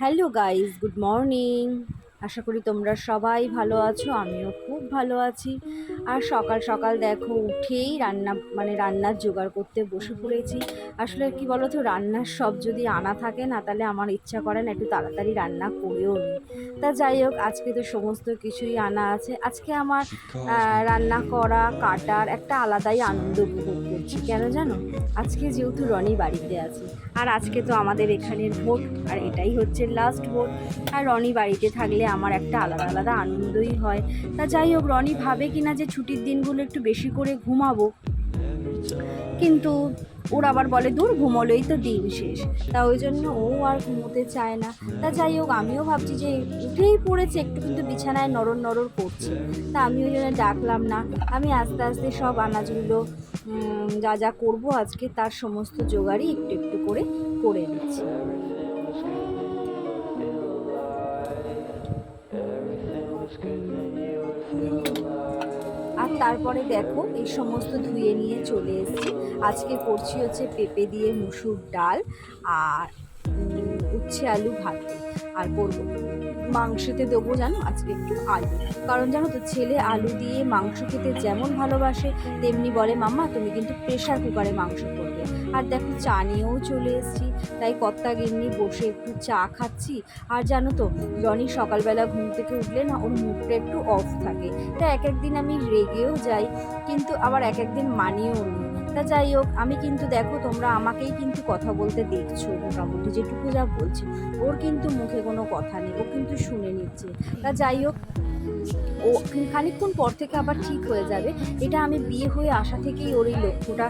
Hello guys good morning আশা করি তোমরা সবাই ভালো আছো আমিও খুব ভালো আছি। আর সকাল সকাল দেখো উঠেই রান্না মানে রান্নার জোগাড় করতে বসে পড়েছি। আসলে কি বলো তো রান্নার সব যদি আনা থাকে না তাহলে আমার ইচ্ছা করে না একটু তাড়াতাড়ি রান্না করেও নিই তা যাই হোক আজকে তো সমস্ত কিছুই আনা আছে। আজকে আমার রান্না করা কাটার একটা আলাদাই আনন্দ উপভোগ করছি কেন জানো? আজকে যেহেতু রনি বাড়িতে আছে আর আজকে তো আমাদের এখানের ভোট আর এটাই হচ্ছে লাস্ট ভোট। আর রনি বাড়িতে থাকলে আমার একটা আলাদা আলাদা আনন্দই হয়। তা যাই হোক, রনি ভাবে কিনা যে ছুটির দিনগুলো একটু বেশি করে ঘুমাবো। কিন্তু ওর আবার বলে, দূর ঘুমোলেই তো দিন শেষ। তা ওই জন্য ও আর ঘুমোতে চায় না। তা যাই হোক, আমিও ভাবছি যে উঠেই পড়েছে, একটু কিন্তু বিছানায় নরর নরর করছে। তা আমি ওই জন্য ডাকলাম না। আমি আস্তে আস্তে সব আনাজগুলো যা যা করব আজকে তার সমস্ত জোগাড়ই একটু একটু করে করে নিচ্ছি। আর তারপরে দেখো, এই সমস্ত ধুয়ে নিয়ে চলে এসেছি। আজকে করছি হচ্ছে পেঁপে দিয়ে মুসুর ডাল আর উচ্ছে আলু ভাত। আর করব, মাংসতে দেবো জানো? আজকে একটু আলু। কারণ জানো তো, ছেলে আলু দিয়ে মাংস খেতে যেমন ভালোবাসে, তেমনি বলে, মাম্মা, তুমি কিন্তু প্রেশার কুকারে মাংস করবে আর দেখো চা নিয়েও চলে এসেছি। তাই কর্তা গিন্নি বসে একটু চা খাচ্ছি। আর জানো তো জনি সকালবেলা ঘুম থেকে উঠলে না ওর মুখটা একটু অফ থাকে। তাই এক একদিন আমি রেগেও যাই, কিন্তু আবার এক একদিন মানিয়েও নিই তা যাই হোক, আমি কিন্তু দেখো তোমরা আমাকেই কিন্তু কথা বলতে দেখছ মোটামুটি, যেটুকু যা বলছি। ওর কিন্তু মুখে কোনো কথা নেই, ও কিন্তু শুনে নিচ্ছে। তা যাই হোক, ও খানিকক্ষণ পর থেকে আবার ঠিক হয়ে যাবে। এটা আমি বিয়ে হয়ে আসা থেকেই ওর এই লক্ষ্যটা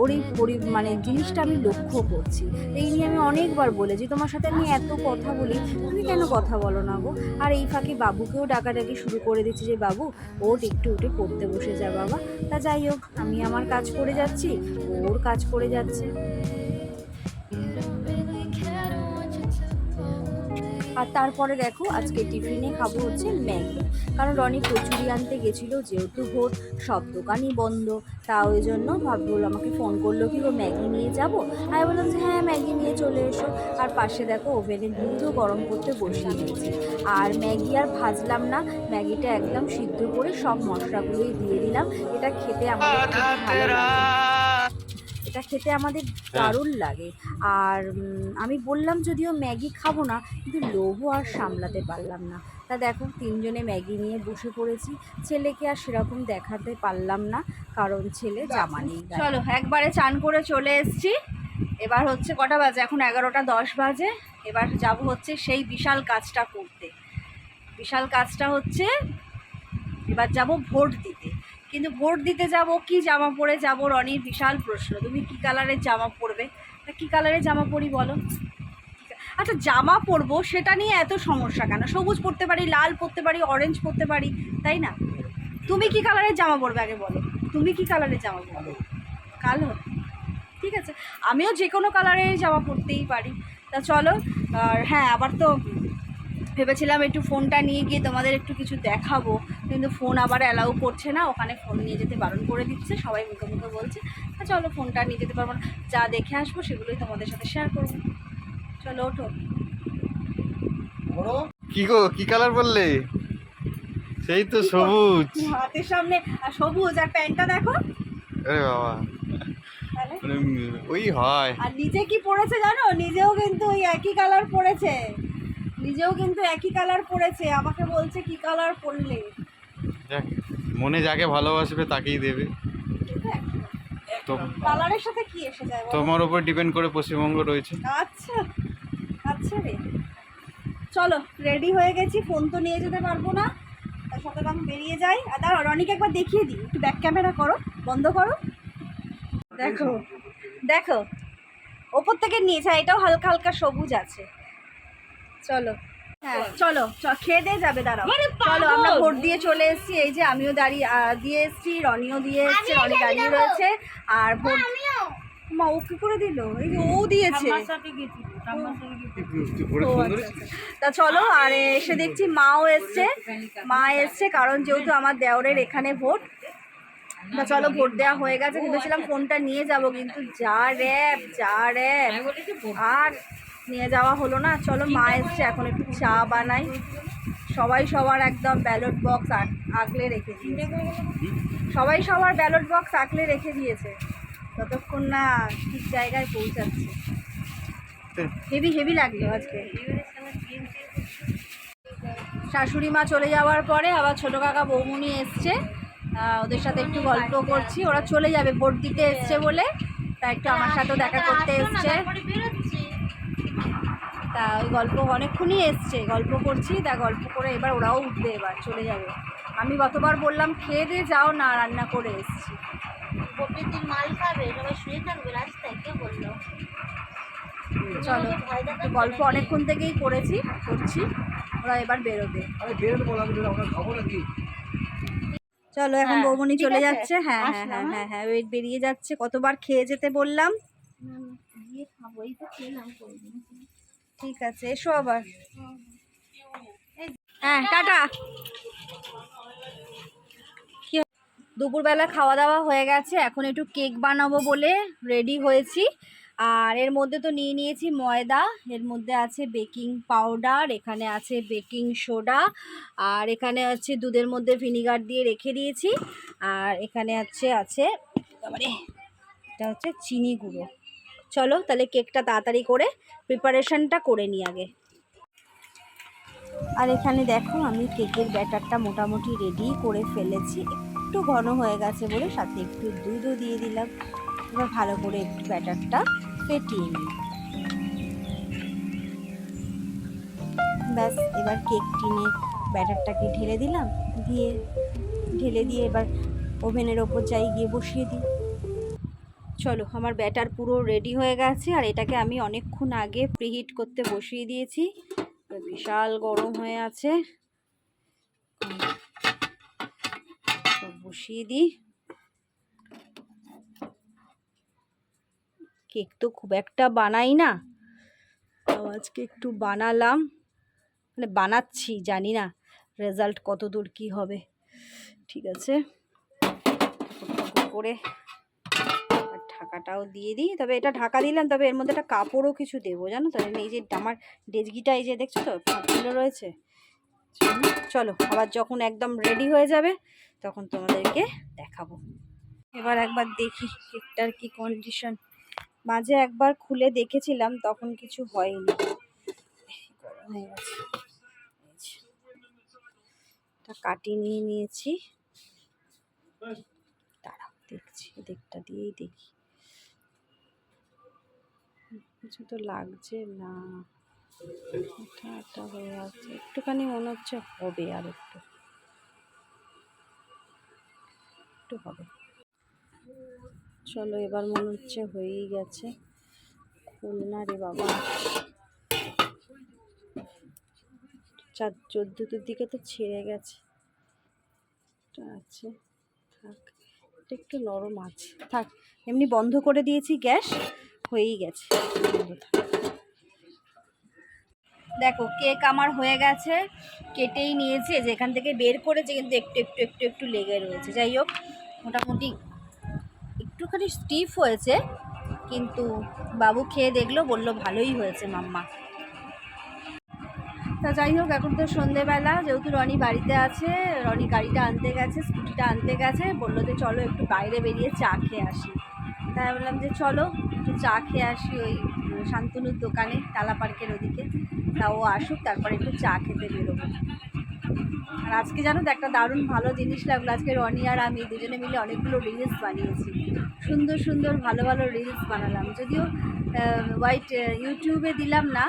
ওর এই মানে জিনিসটা আমি লক্ষ্য করছি। এই নিয়ে আমি অনেকবার বলেছি, তোমার সাথে আমি এত কথা বলি, তুমি কেন কথা বলো না গো? আর এই ফাঁকে বাবুকেও ডাকাডাকি শুরু করে দিচ্ছি যে, বাবু ওট একটু উঠে পড়তে বসে যা বাবা। তা যাই হোক, আমি আমার কাজ করে যাচ্ছি ওর কাজ করে যাচ্ছে। আর তারপরে দেখো আজকে টিফিনে খাব হচ্ছে ম্যাগি। কারণ রনি কচুরি আনতে গেছিল যেহেতু ভোর, সব দোকানই বন্ধ। তা ওই জন্য ভাবলো আমাকে ফোন করল কি গো, ম্যাগি নিয়ে যাব? আমি বললাম যে হ্যাঁ ম্যাগি নিয়ে চলে এসো। আর পাশে দেখো ওভেনে দুধও গরম করতে বসিয়ে দিয়েছি আর ম্যাগি আর ভাজলাম না। ম্যাগিটা একদম সিদ্ধ করে সব মশলাগুলোই দিয়ে দিলাম। এটা খেতে আমাদের খুব ভালো লাগে এটা খেতে আমাদের দারুণ লাগে। আর আমি বললাম যদিও ম্যাগি খাব না কিন্তু লোভও আর সামলাতে পারলাম না। তা দেখো তিনজনে ম্যাগি নিয়ে বসে পড়েছি। ছেলেকে আর সেরকম দেখাতে পারলাম না কারণ ছেলে জামা নেই। চলো একবারে চান করে চলে এসেছি। এবার হচ্ছে কটা বাজে? এখন এগারোটা দশ বাজে। এবার যাব হচ্ছে সেই বিশাল কাজটা করতে। বিশাল কাজটা হচ্ছে এবার যাব ভোট দিতে। কিন্তু ভোট দিতে যাব কি জামা পরে যাব রনির বিশাল প্রশ্ন। তুমি কি কালারের জামা পরবে? তা কী কালারের জামা পরি বলো? আচ্ছা জামা পরবো সেটা নিয়ে এত সমস্যা কেন? সবুজ পরতে পারি লাল পরতে পারি অরেঞ্জ পরতে পারি তাই না? তুমি কি কালারের জামা পরবে আগে বলো? তুমি কি কালারের জামা পরবে? কালো। ঠিক আছে। আমিও যে কোনো কালারের জামা পরতেই পারি। তা চলো আর হ্যাঁ আবার তো ভেবেছিলাম একটু ফোনটা নিয়ে গিয়ে তোমাদের একটু কিছু দেখাবো কিন্তু ফোন আবার অ্যালাউ করছে না ওখানে ফোন নিয়ে যেতে বারণ করে দিচ্ছে সবাই মুখে মুখে বলছে তা চলো ফোনটা নিয়ে যেতে পারব না যা দেখে আসব সেগুলোই তোমাদের সাথে শেয়ার করব। চলো ওঠো। কি গো কি কালার বললে? সেই তো সবুজ। হাতের সামনে আর সবুজ আর প্যান্টটা দেখো। আরে বাবা। ওই হয়। আর নিজে কি পড়েছে জানো? নিজেও কিন্তু ওই একই কালার পড়েছে। নিজেও কিন্তু একই কালার পরেছে আমাকে বলছে কি কালার পরলে। যাক মনে যাকে ভালোবাসবে তাকেই দেবে। তো কালারের সাথে কি এসে যায় তোমার উপর ডিপেন্ড করে পশ্চিমবঙ্গ রয়েছে। আচ্ছা আচ্ছা রে। চলো রেডি হয়ে গেছি ফোন তো নিয়ে যেতে পারব না। তার সাথে আমি বেরিয়ে যাই। আর দাঁড়াও রনিকে একবার দেখিয়ে দিই। একটু ব্যাক ক্যামেরা করো বন্ধ করো। দেখো দেখো ওপর থেকে নিয়েছে এটাও হালকা হালকা সবুজ আছে। চলো। হ্যাঁ। চলো খেয়ে দিয়ে যাবে দাঁড়াও। চলো আমরা ভোট দিয়ে চলে এসেছি। এই যে আমিও দাঁড়িয়ে দিয়ে এসেছি রনিও দিয়ে এসেছে রনি দাঁড়িয়ে রয়েছে। আর ভোট মা ও কি করে দিল? এই যে ও দিয়েছে। আচ্ছা, আচ্ছা। তা চলো আর এসে দেখছি মাও এসছে। মা এসছে কারণ যেহেতু আমার দেওরের এখানে ভোট তা চলো ভোট দেওয়া হয়ে গেছে। ভেবেছিলাম ফোনটা নিয়ে যাব কিন্তু যা র্যাব যা র্যাব। আর নিয়ে যাওয়া হলো না। চলো মা এসছে এখন একটু চা বানাই। সবাই সবার একদম ব্যালট বক্স আগলে রেখে দিয়েছে। সবাই সবার ব্যালট বক্স আগলে রেখে দিয়েছে। ততক্ষণ না ঠিক জায়গায় পৌঁছাচ্ছে। হেভি হেভি লাগল আজকে। শাশুড়ি মা চলে যাওয়ার পরে আবার ছোটো কাকা বৌমুনি এসছে। ওদের সাথে একটু গল্প করছি। ওরা চলে যাবে ভোট দিতে এসছে বলে। তা একটু আমার সাথেও দেখা করতে এসছে। তা ওই গল্প অনেকক্ষণই এসছে গল্প করছি তা গল্প করে এবার ওরাও উঠবে এবার চলে যাবে। আমি গতবার বললাম খেয়ে দিয়ে যাও না রান্না করে এসছি। ভোটের মাল খাবে সবাই শুয়ে থাকবে রাস্তায় কে বলল? চলো গল্প অনেকক্ষণ থেকেই করেছি করছি ওরা এবার বেরোবে। চলো এখন হ্যাঁ, বৌমনি চলে যাচ্ছে হ্যাঁ হ্যাঁ হ্যাঁ হ্যাঁ হ্যাঁ ওই বেরিয়ে যাচ্ছে কতবার খেয়ে যেতে বললাম। গিয়ে খাব এই তো খেলাম ঠিক আছে এসো আবার। হ্যাঁ টাটা। কি দুপুরবেলা খাওয়া দাওয়া হয়ে গেছে এখন একটু কেক বানাবো বলে রেডি হয়েছি। আর এর মধ্যে তো নিয়ে নিয়েছি ময়দা এর মধ্যে আছে বেকিং পাউডার এখানে আছে বেকিং সোডা আর এখানে আছে দুধের মধ্যে ভিনিগার দিয়ে রেখে দিয়েছি। আর এখানে আছে আছে এবারে এটা হচ্ছে চিনি গুঁড়ো। চলো তাহলে কেকটা তাড়াতাড়ি করে প্রিপারেশানটা করে নিই আগে। আর এখানে দেখো আমি কেকের ব্যাটারটা মোটামুটি রেডি করে ফেলেছি। একটু ঘন হয়ে গেছে বলে সাথে একটু দুধও দিয়ে দিলাম। এবার ভালো করে একটু ব্যাটারটা ফেটিয়ে নিই। ব্যাস, এবার কেক টিনে ব্যাটারটাকে ঢেলে দিলাম। দিয়ে ঢেলে দিয়ে এবার ওভেনের ওপর যাই গিয়ে বসিয়ে দিই। চলো, আমার ব্যাটার পুরো রেডি হয়ে গেছে আর এটাকে আমি অনেকক্ষণ আগে প্রিহিট করতে বসিয়ে দিয়েছি। বিশাল গরম হয়ে আছে। বসিয়ে দিই। কেক তো খুব একটা বানাই না। আজকে একটু বানালাম। মানে বানাচ্ছি, জানি না রেজাল্ট কত দূর কী হবে। ঠিক আছে। করে ঢাকাটাও দিয়ে দিই। তবে এটা ঢাকা দিলাম, তবে এর মধ্যে একটা কাপড়ও কিছু দেবো, জানো তো? এই যে আমার ডেজগিটা এই যে দেখছ তো? ফাঁকগুলো রয়েছে। চলো আবার যখন একদম রেডি হয়ে যাবে, তখন তোমাদেরকে দেখাবো। এবার একবার দেখি কেকটার কি কন্ডিশন মাঝে একবার খুলে দেখেছিলাম, তখন কিছু হয়নি। হয়ে কাটিয়ে নিয়ে নিয়েছি। দাঁড়াও, দেখছি দিকটা দিয়েই দেখি। কিছু তো লাগছে না। একটা হয়ে আছে। একটুখানি মনে হচ্ছে হবে আর একটু। একটু হবে। চলো, এবার মনে হচ্ছে হয়েই গেছে। খুলনা রে বাবা। চার চোদ্দোর দিকে তো ছেড়ে গেছে। আছে। থাক একটু নরম আছে। থাক, এমনি বন্ধ করে দিয়েছি গ্যাস। হয়েই গেছে। দেখো, কেক আমার হয়ে গেছে, কেটেই নিয়েছে, এই যে এখান থেকে বের করেছে, কিন্তু একটু একটু একটু একটু লেগে রয়েছে। যাই হোক, মোটামুটি একটুখানি স্টিফ হয়েছে, কিন্তু বাবু খেয়ে দেখল, বলল ভালোই হয়েছে মাম্মা। তা যাই হোক, এখন তো সন্ধেবেলা, যেহেতু রনি বাড়িতে আছে, রনি গাড়িটা আনতে গেছে, স্কুটিটা আনতে গেছে, বলল যে চলো একটু বাইরে বেরিয়ে চা খেয়ে আসি। তাই বললাম যে চলো একটু চা খেয়ে আসি ওই শান্তনুর দোকানে টালা পার্কের ওদিকে। তা ও আসুক, তারপরে একটু চা খেতে বেরোবো। আর আজকে জানো তো একটা দারুণ ভালো জিনিস লাগল। আজকে রনি আর আমি দুজনে মিলে অনেকগুলো রিলস বানিয়েছি। সুন্দর সুন্দর, ভালো ভালো রিলস বানালাম। যদিও হোয়াইট ইউটিউবে দিলাম না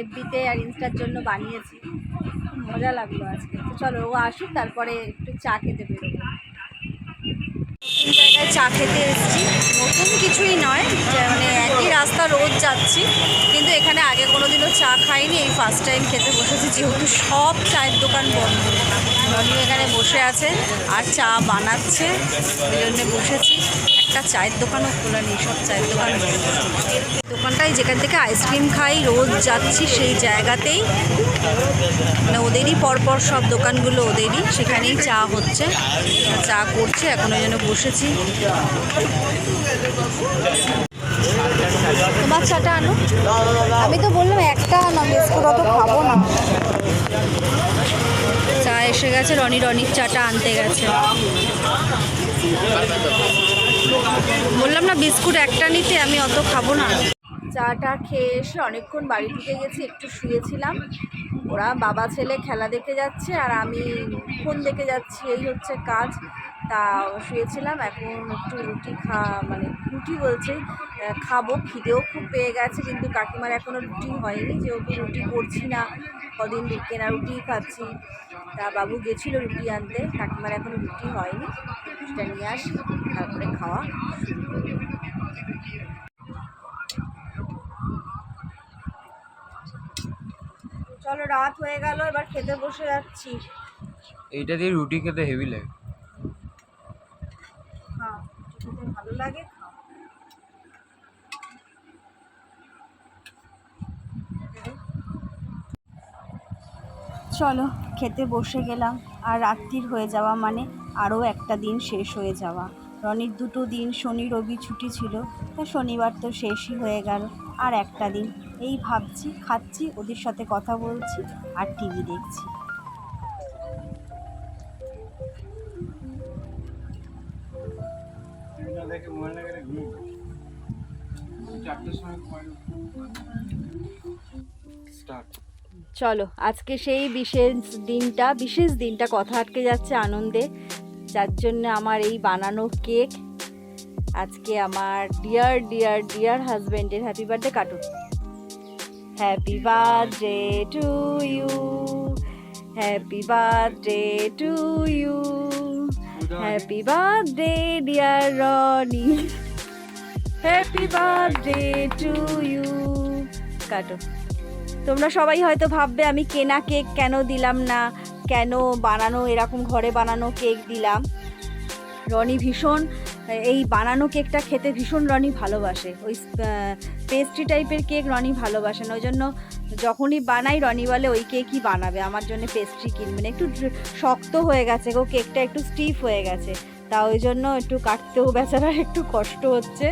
এফবিতে আর ইনস্টার জন্য বানিয়েছি। মজা লাগল আজকে। তো চলো, ও আসুক, তারপরে একটু চা খেতে বেরোবো। নতুন জায়গায় চা খেতে এসেছি। নতুন কিছুই নয় মানে একই রাস্তা রোজ যাচ্ছি, কিন্তু এখানে আগে কোনো দিনও চা খাইনি, এই ফার্স্ট টাইম খেতে বসেছি, যেহেতু সব চায়ের দোকান বন্ধ। রনি এখানে বসে আছে, আর চা বানাচ্ছে ওই জন্যে বসেছি। একটা চায়ের দোকানও খোলা নেই সব চায়ের দোকান বন্ধ। দোকানটায় যেখান থেকে আইসক্রিম খাই, রোজ যাচ্ছি সেই জায়গাতেই। মানে ওদেরই পরপর সব দোকানগুলো ওদেরই, সেখানেই চা হচ্ছে। চা করছে, এখন ওই জন্য বসেছি। তোমার চাটা আনো। আমি তো বললাম একটা আনো, বিস্কুট অত খাব না। চা এসে গেছে, রনি রনির চাটা আনতে গেছে। বললাম না, বিস্কুট একটা নিতে, আমি অত খাব না। চাটা খেয়ে এসে অনেকক্ষণ বাড়ি ঢুকে গেছি, একটু শুয়েছিলাম। ওরা বাবা ছেলে খেলা দেখতে যাচ্ছে আর আমি ফোন দেখে যাচ্ছি, এই হচ্ছে কাজ। তা শুয়েছিলাম, এখন একটু রুটি খা মানে রুটি বলছে খাব। খিদেও খুব পেয়ে গেছে, কিন্তু কাকিমার এখনও রুটি হয়নি, যেহেতু রুটি করছি না, কদিন কেনা রুটি খাচ্ছি। তা বাবু গেছিল রুটি আনতে, কাকিমার এখনও রুটি হয়নি। সেটা নিয়ে আসি, তারপরে খাওয়া শুরু করব। চলো রাত হয়ে গেল এবার খেতে বসে যাচ্ছি। এইটা দিয়ে রুটি খেতে হেভি লাগে। হ্যাঁ খেতে ভালো লাগে খাও। চলো খেতে বসে গেলাম। আর রাত্রির হয়ে যাওয়া মানে আরও একটা দিন শেষ হয়ে যাওয়া। রনির দুটো দিন শনি রবি ছুটি ছিল তা শনিবার তো শেষই হয়ে গেল। আর একটা দিন এই ভাবছি খাচ্ছি ওদের সাথে কথা বলছি আর টিভি দেখছি। চলো আজকে সেই বিশেষ দিনটা বিশেষ দিনটা কথা আটকে যাচ্ছে আনন্দে। যার জন্য আমার এই বানানো কেক আজকে আমার ডিয়ার ডিয়ার ডিয়ার হাজব্যান্ডের happy birthday cartoon happy birthday to you happy birthday to you happy birthday dear Roni happy birthday to you কাটো তোমরা সবাই হয়তো ভাববে, আমি কেনা কেক কেন দিলাম না? কেন বানানো, এরকম ঘরে বানানো কেক দিলাম? রনি ভীষণ এই বানানো কেকটা খেতে ভীষণ রনি ভালোবাসে। ওই পেস্ট্রি টাইপের কেক রনি ভালোবাসেন ওই জন্য যখনই বানাই রনি বলে ওই কেকই বানাবে আমার জন্য পেস্ট্রি কিনবে না। একটু শক্ত হয়ে গেছে গো কেকটা একটু স্টিফ হয়ে গেছে। তা ওই জন্য একটু কাটতেও বেচারার একটু কষ্ট হচ্ছে।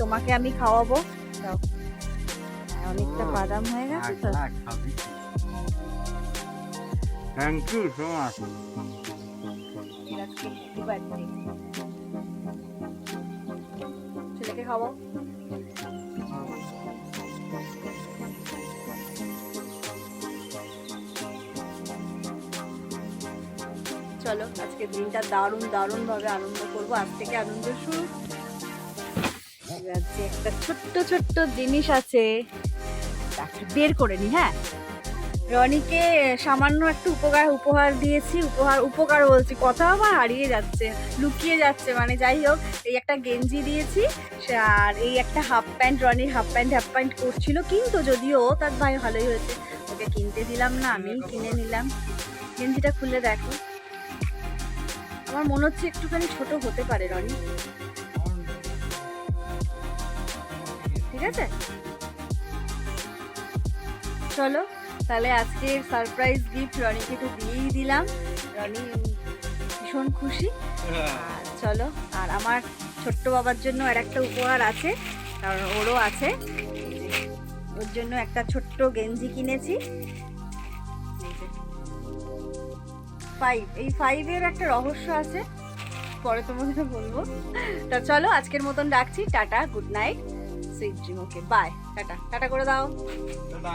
তোমাকে আমি খাওয়াবো। দাও। হ্যাঁ, অনেকটা বাদাম হয়ে গেছে তো। থ্যাংক ইউ সো মাচ ছেলেকে খাওয়াও চলো, আজকে দিনটা দারুণ দারুণ ভাবে আনন্দ করব। আজ থেকে আনন্দ শুরু। একটা ছোট্ট ছোট্ট জিনিস আছে বের করে নি হ্যাঁ? রনিকে সামান্য একটু উপকার, উপহার দিয়েছি, উপহার, উপকার বলছি, কথা আমার হারিয়ে যাচ্ছে, লুকিয়ে যাচ্ছে মানে যাই হোক, এই একটা গেঞ্জি দিয়েছি আর এই একটা হাফ প্যান্ট রনির হাফ প্যান্ট হাফ প্যান্ট করছিল, কিন্তু যদিও তার ভাই ভালোই হয়েছে, ওকে কিনতে দিলাম না, আমি কিনে নিলাম, গেঞ্জিটা খুলে দেখো। আমার মনে হচ্ছে একটুখানি ছোট হতে পারে, রনি। ঠিক আছে? চলো। তাহলে আজকে সারপ্রাইজ গিফট রনিকে একটু দিয়েই দিলাম। রনি ভীষণ খুশি। আর চলো, আর আমার ছোট্ট বাবার জন্য আর একটা উপহার আছে, কারণ ওরও আছে। ওর জন্য একটা ছোট্ট গেঞ্জি কিনেছি। ফাইভ এই ফাইভের একটা রহস্য আছে। পরে তোমাদের বলব। তা চলো, আজকের মতন রাখছি। Tata good night sweet dream okay bye tata tata করে দাও। টাটা।